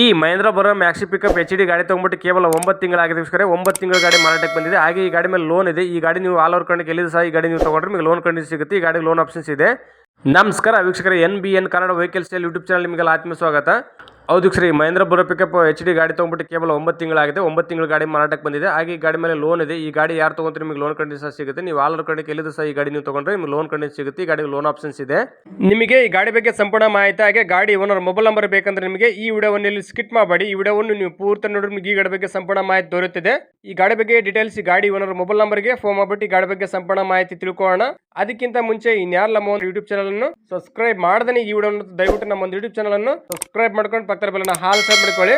ಈ ಮಹೇಂದ್ರ ಬರೋ maxi pickup H D ಗಾಡಿ ತೊಗೊಂಬಿಟ್ಟು ಕೇವಲ ಒಂಬತ್ತು ತಿಂಗಳಾಗಿದೆ ವೀಕ್ಷಕರೇ ಒಂಬತ್ತು ತಿಂಗಳ ಗಾಡಿ ಮಾರಾಟಕ್ಕೆ ಬಂದಿದೆ. ಹಾಗೆ ಈ ಗಾಡಿ ಮೇಲೆ ಲೋನ್ ಇದೆ. ಈ ಗಾಡಿ ನೀವು ಆಲ್ ಓವರ್ ಕಂಡು ಎಲ್ಲಿದೆ ಸಹ ಈ ಗಾಡಿ ನೀವು ತೊಗೊಂಡ್ರೆ ನಿಮಗೆ ಲೋನ್ ಕಂಡು ಸಿಗುತ್ತೆ. ಈ ಗಾಡಿ ಲೋನ್ ಆಪ್ಷನ್ಸ್ ಇದೆ. ನಮಸ್ಕಾರ ವೀಕ್ಷಕರೇ N B N Kannada vehicles YouTube channel ನಿಮಗೆಲ್ಲ ಆತ್ಮ ಸ್ವಾಗತ. ಹೌದು ಸರಿ ಮಹೇಂದ್ರ ಬರೋ ಪಿಕಪ್ ಎಚ್ ಡಿ ಗಾಡಿ ತೊಗೊಂಬಿಟ್ಟು ಕೇವಲ ಒಂಬತ್ತು ತಿಂಗಳಾಗಿದೆ. ಒಂಬತ್ತು ತಿಂಗಳ ಗಾಡಿ ಮಾರಾಟಕ್ಕೆ ಬಂದಿದೆ. ಹಾಗೆ ಗಾಡಿ ಮೇಲೆ ಲೋನ್ ಇದೆ. ಈ ಗಾಡಿ ಯಾರು ತೊಗೊಂಡ್ರೆ ನಿಮಗೆ ಲೋನ್ ಕಂಡೀಷನ್ ಸಿಗುತ್ತೆ. ನೀವು ಆಲ್ ಕಡೆ ಎಲ್ಲಿದೆ ಸಹ ಈ ಗಾಡಿ ನೀವು ತೊಗೊಂಡ್ರೆ ನಿಮಗೆ ಲೋನ್ ಕಂಡೀಷನ್ ಸಿಗುತ್ತೆ. ಈ ಗಾಡಿ ಲೋನ್ ಆಪ್ಷನ್ಸ್ ಇದೆ. ನಿಮಗೆ ಈ ಗಾಡಿ ಬಗ್ಗೆ ಸಂಪೂರ್ಣ ಮಾಹಿತಿ, ಹಾಗೆ ಗಾಡಿ ಓನರ್ ಮೊಬೈಲ್ ನಂಬರ್ ಬೇಕಂದ್ರೆ ನಿಮಗೆ ಈ ವಿಡಿಯೋವನ್ನು ಇಲ್ಲಿ ಸ್ಕಿಟ್ ಮಾಡಬೇಡಿ. ಈ ವಿಡಿಯೋವನ್ನು ನೀವು ಪೂರ್ತಿ ನೋಡಿದ್ರೆ ನಿಮಗೆ ಈ ಗಾಡಿ ಬಗ್ಗೆ ಸಂಪೂರ್ಣ ಮಾಹಿತಿ ದೊರೆಯುತ್ತಿದೆ. ಈ ಗಾಡಿ ಬಗ್ಗೆ ಡೀಟೇಲ್ಸ್ ಗಾಡಿ ಓನರ್ ಮೊಬೈಲ್ ನಂಬರ್ಗೆ ಫೋನ್ ಮಾಡ್ಬಿಟ್ಟು ಈ ಗಾಡಿ ಬಗ್ಗೆ ಸಂಪೂರ್ಣ ಮಾಹಿತಿ ತಿಳ್ಕೊಳ್ಳೋಣ. ಅದಕ್ಕಿಂತ ಮುಂಚೆ ಇನ್ಯಾರ ನಮ್ಮ ಯೂಟ್ಯೂಬ್ ಚಾನಲ್ ಅನ್ನು ಸಬ್ಸ್ಕ್ರೈಬ್ ಮಾಡದೇ ಈ ವಿಡಿಯೋ ದಯವಿಟ್ಟು ನಮ್ಮ ಒಂದು ಯೂಟ್ಯೂಬ್ ಚಾನಲ್ ಅನ್ನು ಸಬ್ಸ್ಕ್ರೈಬ್ ಮಾಡ್ಕೊಂಡು ಪಕ್ಕದ ಬೆಲ್ಲ ಹಾಲ್ ಸರ್ ಮಾಡ್ಕೊಳ್ಳಿ.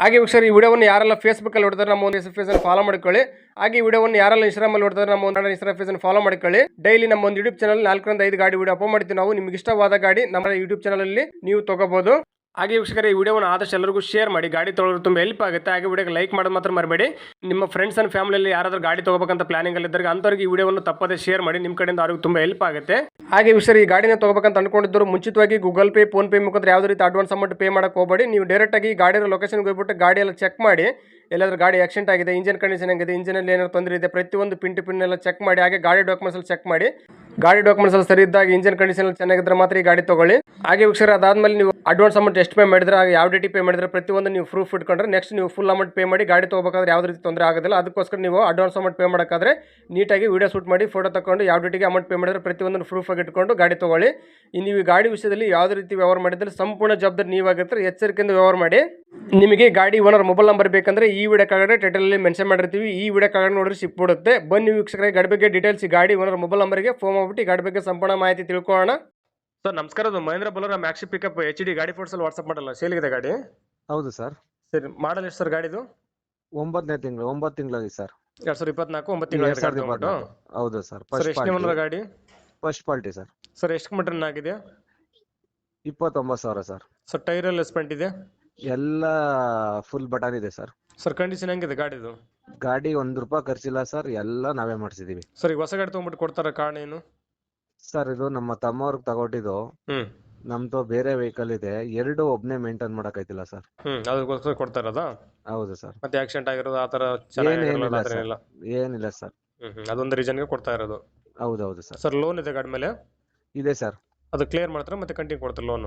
ಹಾಗೆ ವೀಕ್ಷರ್ ಈ ವಿಡಿಯೋವನ್ನು ಯಾರೆಲ್ಲ ಫೇಸ್ಬುಕ್ ಅಲ್ಲಿ ನೋಡ್ತಾರೆ ನಮ್ಮ ಒಂದು ಫೇಸ್ ಅನ್ನು ಫಾಲೋ ಮಾಡ್ಕೊಳ್ಳಿ. ಹಾಗೆ ವಿಡಿಯೋವನ್ನು ಯಾರೆಲ್ಲ ಇನ್ಸ್ಟಾಗ್ರಾಮ್ ಅಲ್ಲಿ ನೋಡ್ತಾರೆ ನಮ್ಮ ಒಂದು ಇನ್ಸ್ಟಾಗ್ರಾಮ್ ಫೇಸ್ ಅನ್ನು ಫಾಲೋ ಮಾಡ್ಕೊಳ್ಳಿ. ಡೈಲಿ ನಮ್ಮ ಒಂದು ಯೂಟ್ಯೂಬ್ ಚಾನಲ್ ನಾಲ್ಕರಿಂದ ಐದು ಗಾಡಿ ವಿಡಿಯೋ ಅಪ್ಲೋಡ್ ಮಾಡ್ತೀವಿ ನಾವು. ನಿಮ್ಗೆ ಇಷ್ಟವಾದ ಗಾಡಿ ನಮ್ಮ ಯೂಟ್ಯೂಬ್ ಚಾನಲಲ್ಲಿ ನೀವು ತಗೋಬಹುದು ಹಾಗೆ ವೀಕ್ಷಕರೇ, ಈ ವಿಡಿಯೋವನ್ನು ಆದಷ್ಟು ಎಲ್ಲರಿಗೂ ಶೇರ್ ಮಾಡಿ. ಗಾಡಿ ತೊಗೊಳ್ಳೋದು ತುಂಬ ಹೆಲ್ಪ್ ಆಗುತ್ತೆ. ಹಾಗೆ ವಿಡಿಯೋಗೆ ಲೈಕ್ ಮಾಡೋದು ಮಾತ್ರ ಮರಬೇಡಿ. ನಿಮ್ಮ ಫ್ರೆಂಡ್ಸ್ ಅಂಡ್ ಫ್ಯಾಮಿಲಿಯಲ್ಲಿ ಯಾರಾದರೂ ಗಾಡಿ ತಗೋಬೇಕಂತ ಪ್ಲಾನಿಂಗ್ ಅಲ್ಲಿ ಇದ್ದಾರೆ ಅಂಥವ್ರಿಗೆ ಈ ವಿಡಿಯೋವನ್ನು ತಪ್ಪದೇ ಶೇರ್ ಮಾಡಿ. ನಿಮ್ಮ ಕಡೆಯಿಂದ ಅವ್ರಿಗೆ ತುಂಬ ಹೆಲ್ಪ್ ಆಗುತ್ತೆ. ಹಾಗೆ ವಿಷಯ ಈ ಗಾಡಿನ ತಗೋಬೇಕಂತ ಅನ್ಕೊಂಡಿದ್ರು ಮುಂಚಿತವಾಗಿ ಗೂಗಲ್ ಪೇ ಫೋನ್ ಪೇ ಮುಖಾಂತರ ಯಾವುದೇ ರೀತಿ ಅಡ್ವಾನ್ಸ್ ಅಮೌಂಟ್ ಪೇ ಮಾಡಕ್ಕೆ ಹೋಗಬೇಡಿ. ನೀವು ಡೈರೆಕ್ಟಾಗಿ ಆಗಿ ಗಾಡಿ ಲೊಕೇಶನ್ಗೆ ಹೋಗ್ಬಿಟ್ಟು ಗಾಡಿ ಎಲ್ಲ ಚೆಕ್ ಮಾಡಿ. ಎಲ್ಲಾದ್ರೂ ಗಾಡಿ ಆಕ್ಸಿಡೆಂಟ್ ಆಗಿದೆ ಇಂಜಿನ್ ಕಂಡೀಷನ್ ಆಗಿದೆ ಇಂಜಿನಲ್ಲಿ ಏನಾದ್ರು ತೊಂದರೆ ಇದೆ, ಪ್ರತಿಯೊಂದು ಪಿನ್ ಟು ಎಲ್ಲ ಚೆಕ್ ಮಾಡಿ, ಹಾಗೆ ಗಾಡಿ ಡಾಕ್ಯುಮೆಂಟ್ಸ್ ಎಲ್ಲ ಚೆಕ್ ಮಾಡಿ. ಗಾಡಿ ಡಾಕ್ಯುಮೆಂಟ್ಸ್ ಅಲ್ಲಿ ಸರಿ ಇದ್ದಾಗ ಇಂಜಿನ್ ಕಂಡೀಷನ್ ಚೆನ್ನಾಗಿದ್ರೆ ಮಾತ್ರ ಈ ಗಾಡಿ ತಗೊಳ್ಳಿ. ಹಾಗೆ ವಿಷಯ ಅದಾದ್ಮೇಲೆ ನೀವು ಅಡ್ವಾನ್ಸ್ ಅಮೌಂಟ್ ಎಷ್ಟು ಪೇ ಮಾಡಿದ್ರೆ, ಹಾಗೆ ಯಾವ ಡೇಟಿ ಪೇ ಮಾಡಿದ್ರೆ, ಪ್ರತಿಯೊಂದು ನೀವು ಪ್ರೂಫ್ ಇಟ್ಕೊಂಡ್ರೆ ನೆಕ್ಸ್ಟ್ ನೀವು ಫುಲ್ ಅಮೌಂಟ್ ಪೇ ಮಾಡಿ ಗಾಡಿ ತಗೋಬೇಕಾದ್ರೆ ಯಾವುದೇ ರೀತಿ ತೊಂದರೆ ಆಗೋದಿಲ್ಲ. ಅದಕ್ಕೋಸ್ಕರ ನೀವು ಅಡ್ವಾನ್ಸ್ ಅಮೌಂಟ್ ಪೇ ಮಾಡೋಕ್ಕಾದ್ರೆ ನೀಟಾಗಿ ವಿಡಿಯೋ ಶೂಟ್ ಮಾಡಿ ಫೋಟೋ ತಗೊಂಡು ಯಾವ ಡೇಟಿಗೆ ಅಮೌಂಟ್ ಪೇ ಮಾಡಿದ್ರೆ ಪ್ರತಿಯೊಂದು ಪ್ರೂಫ್ ಆಗಿ ಇಟ್ಕೊಂಡು ಗಾಡಿ ತಗೊಳ್ಳಿ. ನೀವು ಗಾಡಿ ವಿಷಯದಲ್ಲಿ ಯಾವುದೇ ರೀತಿ ವ್ಯವಹಾರ ಮಾಡಿದ್ರೆ, ಸಂಪೂರ್ಣ ಜವಾಬ್ದಾರಿ ನೀವಾಗಿರ್ತಾರೆ, ಎಚ್ಚರಿಕೆಯಿಂದ ವ್ಯವಹಾರ ಮಾಡಿ. ನಿಮಗೆ ಗಾಡಿ ಓನರ್ ಮೊಬೈಲ್ ನಂಬರ್ ಬೇಕಂದ್ರೆ ಈ ವಿಡಿಯೋ ಕಾಗಡೆ ಟೈಟಲಲ್ಲಿ ಮೆನ್ಷನ್ ಮಾಡಿರ್ತೀವಿ. ಈ ವಿಡಿಯೋ ಕಾಗಡೆ ನೋಡಿದ್ರೆ ಸಿಕ್ಬಿಡುತ್ತೆ. ಬನ್ನಿ ವೀಕ್ಷಕರಿಗೆ ಗಾಡಿ ಬಗ್ಗೆ ಡೀಟೇಲ್ಸ್ ಗಾಡಿ ಓನರ್ ಮೊಬೈಲ್ ನಂಬರ್ಗೆ ಫೋನ್ ಮಾಡ್ಬಿಟ್ಟು ಗಾಡಿ ಬಗ್ಗೆ ಸಂಪೂರ್ಣ ಮಾಹಿತಿ ತಿಳ್ಕೊಳ್ಳೋಣ. ಸರ್ ನಮಸ್ಕಾರ. ಅದು Mahindra Bolero maxi pickup H D ಗಾಡಿ ಫೋಟೋಸಲ್ಲಿ ವಾಟ್ಸಪ್ ಮಾಡಲ್ಲ ಸೇಲಿಗಿದೆ ಗಾಡಿ? ಹೌದು ಸರ್. ಸರಿ ಮಾಡಲ್ ಎಷ್ಟು ಸರ್ ಗಾಡಿದು? ಒಂಬತ್ತನೇ ತಿಂಗಳು ಒಂಬತ್ತು ತಿಂಗಳಾಗಿ ಸರ್. ಎರಡ್ ಸಾವಿರದ ಇಪ್ಪತ್ನಾಲ್ಕು ಒಂಬತ್ತು ತಿಂಗಳು ಹೌದು ಸರ್ ಸರ್ ಫಸ್ಟ್ ಎಷ್ಟು ಓನರ್ ಗಾಡಿ? First party sir. ಸರ್ ಎಷ್ಟು ಕಿಲೋಮೀಟರ್ ಆಗಿದೆ? ಇಪ್ಪತ್ತೊಂಬತ್ತು ಸಾವಿರ ಸರ್. ಸರ್ ಟೈರ್ ಎಲ್ಲ ಸ್ಪೆಂಟ್ ಇದೆ? ಎಲ್ಲ ಫುಲ್ ಬಟನ್ ಇದೆ ಸರ್ ಸರ್ ಕಂಡೀಷನ್ ಹೆಂಗಿದೆ ಗಾಡಿದು? ಗಾಡಿ ಒಂದ್ ರೂಪಾಯಿ ಖರ್ಚಿಲ್ಲ ಸರ್ ಎಲ್ಲ ನಾವೇ ಮಾಡಿಸಿದೀವಿ. ಸರ್ ಈಗ ಹೊಸ ಗಾಡಿ ತಗೊಂಡ್ಬಿಟ್ಟು ಕೊಡ್ತಾರ ಕಾರಣ ಏನು? ಸರ್ ಇದು ನಮ್ಮ ತಮ್ಮವ್ರಿಗೆ ತಗೊಟ್ಟಿದ್ದು ಹ್ಮ್. ನಮ್ದು ಬೇರೆ ವೆಹಿಕಲ್ ಇದೆ ಎರಡು ಒಬ್ನೇ ಮೇಂಟೈನ್ ಮಾಡಕ್ ಐತಿಲ್ಲ ಸರ್ ಹ್ಮ್ ಅದಕ್ಕೋಸ್ಕರ ಕೊಡ್ತಾ ಹೌದು ಸರ್ ಮತ್ತೆ ಆಕ್ಸಿಡೆಂಟ್ ಆಗಿರೋದು ಆ ತರ ಏನೇನಿಲ್ಲ. ಏನಿಲ್ಲ? ಏನಿಲ್ಲ ಸರ್ ಹ್ಮ್ ಹ್ಮ್ ಅದೊಂದು ರೀಸನ್ಗೆ ಕೊಡ್ತಾ ಇರೋದು. ಹೌದೌದು ಸರ್ ಸರ್ ಲೋನ್ ಇದೆ ಗಾಡಿ ಮೇಲೆ? ಇದೆ ಸರ್ ಅದು ಕ್ಲಿಯರ್ ಮಾಡ್ತಾರೆ ಮತ್ತೆ ಕಂಟಿನ್ಯೂ ಕೊಡ್ತಾರೆ ಲೋನ್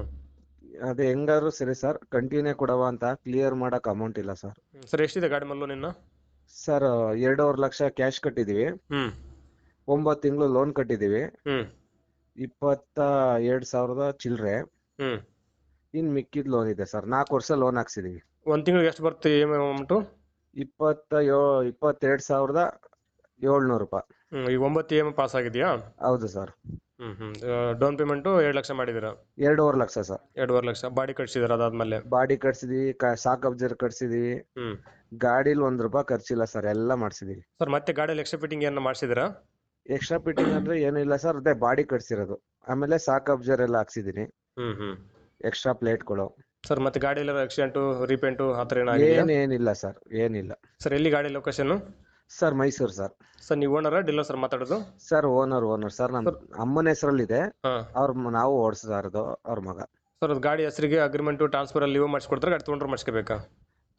ಅದೇ ಹೆಂಗಾದ್ರು ಸರಿ ಸರ್ ಕಂಟಿನ್ಯೂ ಕೊಡವ ಅಂತ ಕ್ಲಿಯರ್ ಮಾಡಕ್ ಅಮೌಂಟ್ ಇಲ್ಲ ಸರ್. ಸರ್ ಎಷ್ಟಿದೆ ಗಾಡಿ ಮೇಲೆ ನಿನ್ನ? ಸರ್ ಎರಡೂವರೆ ಲಕ್ಷ ಕ್ಯಾಶ್ ಕಟ್ಟಿದೀವಿ. ಹ್ಮ್. ಒಂಬತ್ತು ತಿಂಗಳು ಲೋನ್ ಕಟ್ಟಿದೀವಿ. ಹ್ಮ್. ಇಪ್ಪತ್ತ ಎರಡ್ ಸಾವಿರದ ಚಿಲ್ಲರೆ ಹ್ಮ್. ಇನ್ ಮಿಕ್ಕಿದ್ ಲೋನ್ ಇದೆ ಸರ್ ನಾಲ್ಕು ವರ್ಷ ಲೋನ್ ಹಾಕ್ಸಿದೀವಿ. ಒಂದ್ ತಿಂಗಳು ಎಷ್ಟು ಬರುತ್ತೆ ಇ ಎಂ ಐ ಅಮೌಂಟು ಇಪ್ಪತ್ತ ಯೋ ಇಪ್ಪತ್ತೆರಡು ಸಾವಿರದ ಏಳ್ನೂರು ರೂಪಾಯಿ. ಹ್ಮ್ ಈಗ ಒಂಬತ್ತು ಇ ಎಂ ಐ ಪಾಸ್ ಆಗಿದೆಯಾ? ಹೌದು ಸರ್. ಹ್ಮ್ ಹ್ಮ್. ಡೌನ್ ಪೇಮೆಂಟ್ ಎರಡು ಲಕ್ಷ ಮಾಡಿದ್ದೀರಾ? ಎರಡೂವರೆ ಲಕ್ಷ ಸರ್. ಎರಡೂವರೆ ಲಕ್ಷ. ಬಾಡಿ ಕಟ್ಸಿದಾರೆ ಅದಾದ್ಮೇಲೆ? ಬಾಡಿ ಕಟ್ಸಿದೀವಿ ಸಾಕ್ ಅಬ್ಜರ್ ಕಟ್ಸಿದೀವಿ. ಹ್ಮ್. ಗಾಡಿಲಿ ಒಂದ್ ರೂಪಾಯಿ ಖರ್ಚಿಲ್ಲ ಸರ್ ಎಲ್ಲ ಮಾಡ್ಸಿದೀವಿ. ಸರ್ ಮತ್ತೆ ಗಾಡಿಯಲ್ಲಿ ಎಕ್ಸ್ಟ್ರಾ ಫಿಟ್ಟಿಂಗ್ ಏನ ಮಾಡಿಸಿದಿರಾ? ಎಕ್ಸ್ಟ್ರಾ ಫಿಟ್ಟಿಂಗ್ ಅಂದ್ರೆ ಏನಿಲ್ಲ ಸರ್ ಅದೇ ಬಾಡಿ ಕಟ್ಸಿರೋದು. ಆಮೇಲೆ ಸಾಕ್ ಅಬ್ಜರ್ ಎಲ್ಲ ಹಾಕ್ಸಿದೀನಿ. ಹ್ಮ್ ಹ್ಮ್. ಎಕ್ಸ್ಟ್ರಾ ಪ್ಲೇಟ್ಗಳು ಸರ್ ಮತ್ತೆ ಗಾಡಿ ಎಲ್ಲ ಆಕ್ಸಿಡೆಂಟು ರೀಪೇಂಟು ಆ ಥರ ಏನಾಗಿದೆಯಾ? ಏನ್ ಏನಿಲ್ಲ ಸರ್ ಏನಿಲ್ಲ. ಸರ್ ಎಲ್ಲಿ ಗಾಡಿ location sir Mysuru sir. Sir ನೀವು ಓನರ್ ಡಿಲ್ಲೋ ಸರ್ ಮಾತಾಡೋದು? ಸರ್ ಓನರ್ ಓನರ್ ಸರ್ ನಮ್ಮ ಅಮ್ಮನ ಹೆಸರಲ್ಲಿದೆ. ಇದೆ ಅವ್ರ ಮ- ನಾವು ಓಡಿಸ್ತಾ ಇರೋದು ಅವ್ರ ಮಗ. ಸರ್ ಅದು ಗಾಡಿ ಹೆಸರಿಗೆ ಅಗ್ರಿಮೆಂಟು ಟ್ರಾನ್ಸ್ಫರ್ ಅಲ್ಲಿ ಲೀವ್ ಮಾಡಿಸ್ಕೊಡ್ತಾರೆ ಗಾಡಿ ತೊಗೊಂಡ್ರೆ ಮಾಡಿಸ್ಕೋಬೇಕಾ?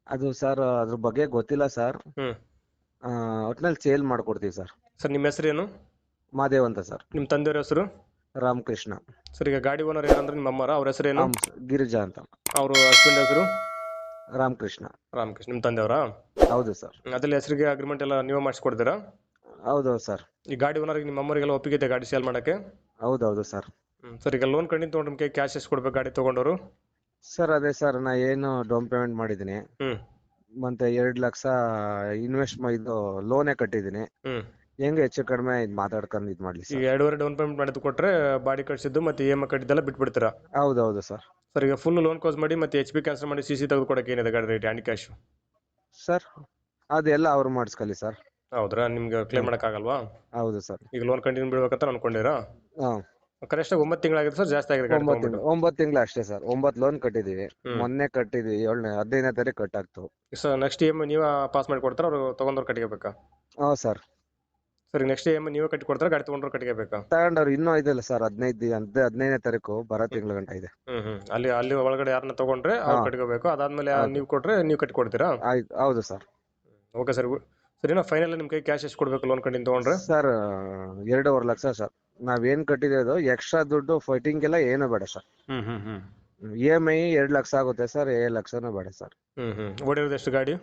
ಅದು ಸರ್ ಅದ್ರ ಬಗ್ಗೆ ಗೊತ್ತಿಲ್ಲ ಸರ್. ಹ್ಮ್. ಒಟ್ನಲ್ಲಿ ಸೇಲ್ ಮಾಡ್ಕೊಡ್ತೀವಿ ಸರ್. ಸರ್ ನಿಮ್ಮ ಹೆಸರೇನು ಮಾದೇವ್ ಅಂತ ಸರ್. ನಿಮ್ಮ ತಂದೆಯವ್ರ ಹೆಸರು? ರಾಮಕೃಷ್ಣ. ಸರ್ ಈಗ ಗಾಡಿ ಓನರ್ ಯಾರಂದ್ರೆ ನಿಮ್ಮ ಅಮ್ಮರ ಅವ್ರ ಹೆಸರು ಏನು? ಗಿರಿಜಾ ಅಂತ. ಅವರು ಹಸ್ಬೆಂಡ್ ಹೆಸರು? ರಾಮಕೃಷ್ಣ. ರಾಮಕೃಷ್ಣ ನಿಮ್ಮ ತಂದೆಯವರಾ? ಹೌದು ಸರ್. ಅದ್ರಲ್ಲಿ ಹೆಸರಿಗೆ ಅಗ್ರಿಮೆಂಟ್ ಎಲ್ಲ ನೀವೇ ಮಾಡಿಸ್ಕೊಡ್ತೀರಾ? ಹೌದು ಸರ್. ಈ ಗಾಡಿ ಓನರ್ಗೆ ನಿಮ್ಮ ಅಮ್ಮರಿಗೆಲ್ಲ ಒಪ್ಪಿಗೆ ಇದೆ ಗಾಡಿ ಸೇಲ್ ಮಾಡೋಕ್ಕೆ? ಹೌದೌದು ಸರ್. ಸರ್ ಈಗ ಲೋನ್ ಕಂಡಿ ತೊಗೊಂಡ್ರೆ ನಿಮಗೆ ಕ್ಯಾಶ್ ಎಷ್ಟು ಕೊಡ್ಬೇಕು ಗಾಡಿ ತಗೊಂಡವರು? ಸರ್ ಅದೇ ಸರ್ ನಾ ಏನು ಡೌನ್ ಪೇಮೆಂಟ್ ಮಾಡಿದ್ದೀನಿ. ಹ್ಮ್. ಮತ್ತೆ ಎರಡು ಲಕ್ಷ ಇನ್ವೆಸ್ಟ್ ಇದು ಲೋನೇ ಕಟ್ಟಿದ್ದೀನಿ. ಹ್ಮ್. ಹೆಂಗೆ ಹೆಚ್ಚು ಕಡಿಮೆ ಇದು ಮಾತಾಡ್ಕೊಂಡು ಇದು ಮಾಡ್ಲಿ ಈಗ ಸರ್. ಎರಡೂವರೆ ಡೌನ್ ಪೇಮೆಂಟ್ ಮಾಡಿದ್ದು ಕೊಟ್ಟರೆ ಬಾಡಿ ಕಟ್ಸಿದ್ದು ಮತ್ತೆ ಇ ಎಂ ಐ ಕಟ್ಟಿದ್ದೆಲ್ಲ ಬಿಟ್ಬಿಡ್ತೀರಾ? ಹೌದೌದು ಸರ್. ಸರ್ ಈಗ ಫುಲ್ ಲೋನ್ ಕ್ಲೋಸ್ ಮಾಡಿ ಮತ್ತೆ ಎಚ್ ಪಿ ಕ್ಯಾನ್ಸಲ್ ಮಾಡಿ ಸಿ ಸಿ ತೆಗೆದು ಕೊಡಕ್ಕೆ ಏನಿದೆ ಗಾಡಿ ರೇಟ್ ಹ್ಯಾಂಡ್ ಕ್ಯಾಶ್ ಸರ್ ಅದೆಲ್ಲ ಅವ್ರು ಮಾಡಿಸ್ಕೊಳ್ಳಿ ಸರ್ ಹೌದ್ರಾ? ನಿಮ್ಗೆ ಕ್ಲೇಮ್ ಮಾಡೋಕ್ಕಾಗಲ್ವಾ ಹೌದು ಸರ್ ಈಗ ಲೋನ್ ಕಂಟಿನ್ಯೂ ಬಿಡ್ಬೇಕಂತ ಅನ್ಕೊಂಡಿರಾ? ಕನಿಷ್ಠ ಕರೆಕ್ಟ್ ಒಂಬತ್ತು ತಿಂಗಳಾಗಿದೆ ಸರ್ ಜಾಸ್ತಿ ಆಗಿದೆ ಗಾಡಿ ಒಂಬತ್ತು ತೊಗೊಂಡ್ಬಿಟ್ಟು. ತಿಂಗಳು ಒಂಬತ್ತು ತಿಂಗಳು ಅಷ್ಟೇ ಸರ್ ಒಂಬತ್ತು ಲೋನ್ ಕಟ್ಟಿದೀವಿ. ಹ್ಮ್. ಮೊನ್ನೆ ಕಟ್ಟಿದ್ವಿ ಏಳನೇ ಹದಿನೈದನೇ ತಾರೀಕು ಕಟ್ಟಾಗ್ತು sir next E M I ನೀವು ಪಾಸ್ ಮಾಡಿ ಕೊಡ್ತಾರೆ ಅವರು ತೊಗೊಂಡವ್ರು ಕಟ್ಟಿಗೆ ಬೇಕಾ? ಹಾ ಸರ್ ಸರಿ ನೆಕ್ಸ್ಟ್ ಇ ಎಂ ನೀವೇ ಕಟ್ಟಿ ಕೊಡ್ತಾರೆ ಗಾಡಿ ತೊಗೊಂಡ್ರೆ ಕಟ್ಟಿಗೆಬೇಕಾ ತಗೊಂಡವ್ರು ಇನ್ನೂ ಇದೆಲ್ಲ ಸರ್ ಹದಿನೈದು ಅಂದ್ರೆ ಹದ್ ಹದಿನೈದನೇ ತಾರೀಕು ಬರೋ ತಿಂಗಳ ಗಂಟ ಇದೆ. ಹ್ಮ್ ಹ್ಮ್. ಅಲ್ಲಿ ಅಲ್ಲಿ ಒಳಗಡೆ ಯಾರನ್ನ ತಗೊಂಡ್ರೆ ಅವ್ರು. ಕಟ್ಕೋಬೇಕು ಅದಾದ್ಮೇಲೆ. ನೀವು ಕೊಟ್ರೆ ನೀವು ಕಟ್ಟಿ ಕೊಡ್ತೀರಾ ಆಯ್ತು ಹೌದು ಸರ್. Okay sir. ಸರಿನಾ ಫೈನಲ್ ನಿಮ್ ಕೈ ಕ್ಯಾಶ್ ಎಷ್ಟು ಕೊಡ್ಬೇಕು ಲೋನ್ ಕಂಡಿನ ತಗೊಂಡ್ರೆ? ಸರ್ ಎರಡೂವರೆ ಲಕ್ಷ ಸರ್. ನಾವೇನ್ ಕಟ್ಟಿರೋದು ಎಕ್ಸ್ಟ್ರಾ ದುಡ್ಡು ಫೈಟಿಂಗ್ ಎಲ್ಲ ಏನು ಬೇಡ ಸರ್. ಹ್ಮ್ ಹ್ಮ್ ಹ್ಮ್. ಇ ಎಂ ಐ ಎರಡು ಲಕ್ಷ ಆಗುತ್ತೆ ಸರ್ ಏಳು ಲಕ್ಷನೂ ಬೇಡ ಸರ್. ಹ್ಮ್ ಹ್ಮ್. ಓಡಿರೋದು ಎಷ್ಟು ಗಾಡಿ?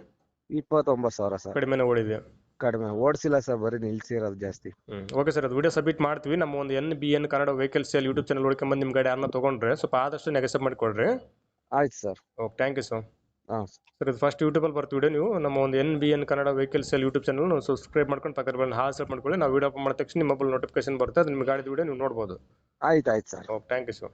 ಇಪ್ಪತ್ತೊಂಬತ್ತು ಸಾವಿರ ಸರ್. ಕಡಿಮೆ ಓಡಿದೆ ಕಡಿಮೆ. ಓಡಿಸಿಲ್ಲ ಸರ್ ಬರೀ ನಿಲ್ಸಿರೋದು ಜಾಸ್ತಿ. ಹ್ಮ್ ಓಕೆ ಸರ್ ಅದು ವಿಡಿಯೋ ಸಬ್ಮಿಟ್ ಮಾಡ್ತೀವಿ. ನಮ್ಮ ಒಂದು N B N Kannada vehicle sale YouTube channel ನೋಡ್ಕೊಂಬಂದು ನಿಮ್ಮ ಗಾಡಿ ಯಾರನ್ನ ತೊಗೊಂಡ್ರೆ ಸ್ವಲ್ಪ ಆದಷ್ಟು ನೆಗೆಸಪ್ ಮಾಡಿಕೊಡ್ರಿ. ಆಯ್ತು sir okay thank you sir ಹಾಂ. ಸರ್ ಇದು ಫಸ್ಟ್ ಯೂಟ್ಯೂಬಲ್ಲಿ ಬರ್ತೀವಿ ವಿಡಿಯೋ ನೀವು. ನಮ್ಮ ಒಂದು N B N Kannada vehicle sale YouTube channel subscribe ಮಾಡ್ಕೊಂಡು ಪಕ್ಕದ ಬಂದು ಹಾಲ್ ಸೆಟ್ ಮಾಡ್ಕೊಳ್ಳಿ. ನಾವು ವಿಡಿಯೋ ಅಪ್ ಮಾಡಿದ ತಕ್ಷಣ ನಿಮ್ಮ ಮೊಬೈಲ್ ನೋಟಿಫಿಕೇಶನ್ ಬರುತ್ತೆ. ಅದು ನಿಮ್ಮ ಗಾಡಿ ವಿಡಿಯೋ ನೀವು ನೋಡ್ಬೋದು. ಆಯ್ತು ಆಯ್ತು sir okay thank you sir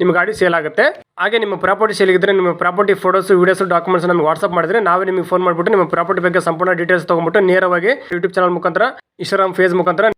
ನಿಮ್ಮ ಗಾಡಿ ಸೇಲ್ ಆಗುತ್ತೆ. ಹಾಗೆ ನಿಮ್ಮ ಪ್ರಾಪರ್ಟಿ ಸೇಲ್ ಇದ್ರೆ ನಿಮ್ಮ ಪ್ರಾಪರ್ಟಿ ಫೋಟೋಸ್ ವೀಡಿಯೋಸ್ ಡಾಕ್ಯುಮೆಂಟ್ಸ್ ನಮಗೆ ವಾಟ್ಸ್ಆಪ್ ಮಾಡಿದ್ರೆ ನಾವೇ ನಿಮಗೆ ಫೋನ್ ಮಾಡಿಬಿಟ್ಟು ನಿಮ್ಮ ಪ್ರಾಪರ್ಟಿ ಬಗ್ಗೆ ಸಂಪೂರ್ಣ ಡೀಟೇಲ್ಸ್ ತೊಗೊಂಬಿಟ್ಟು ನೇರವಾಗಿ ಯೂಟ್ಯೂಬ್ ಚಾನಲ್ ಮುಖಾಂತರ ಇನ್ಸ್ಟಾಗ್ರಾಮ್ ಫೇಸ್ ಮುಖಾಂತರ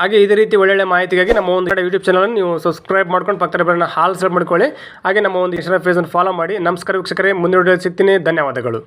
ಹಾಗೆ ಇದೇ ರೀತಿ ಒಳ್ಳೊಳ್ಳೆ ಮಾಹಿತಿಗಾಗಿ ನಮ್ಮ ಒಂದು ಯೂಟ್ಯೂಬ್ ಚಾನಲ್ ನೀವು ಸಬ್ಸ್ಕ್ರೈಬ್ ಮಾಡ್ಕೊಂಡು ಪಕ್ಕದ ಬರೋಣ ಹಾಲ್ ಸೆಲೆಕ್ಟ್ ಮಾಡ್ಕೊಳ್ಳಿ. ಹಾಗೆ ನಮ್ಮ ಒಂದು ಇನ್ಸ್ಟಾಗ್ರಾಮ್ ಫೇಸನ್ನು ಫಾಲೋ ಮಾಡಿ. ನಮಸ್ಕಾರ ವೀಕ್ಷಕರೇ, ಮುಂದಿನ ಸಿಗ್ತೀನಿ. ಧನ್ಯವಾದಗಳು.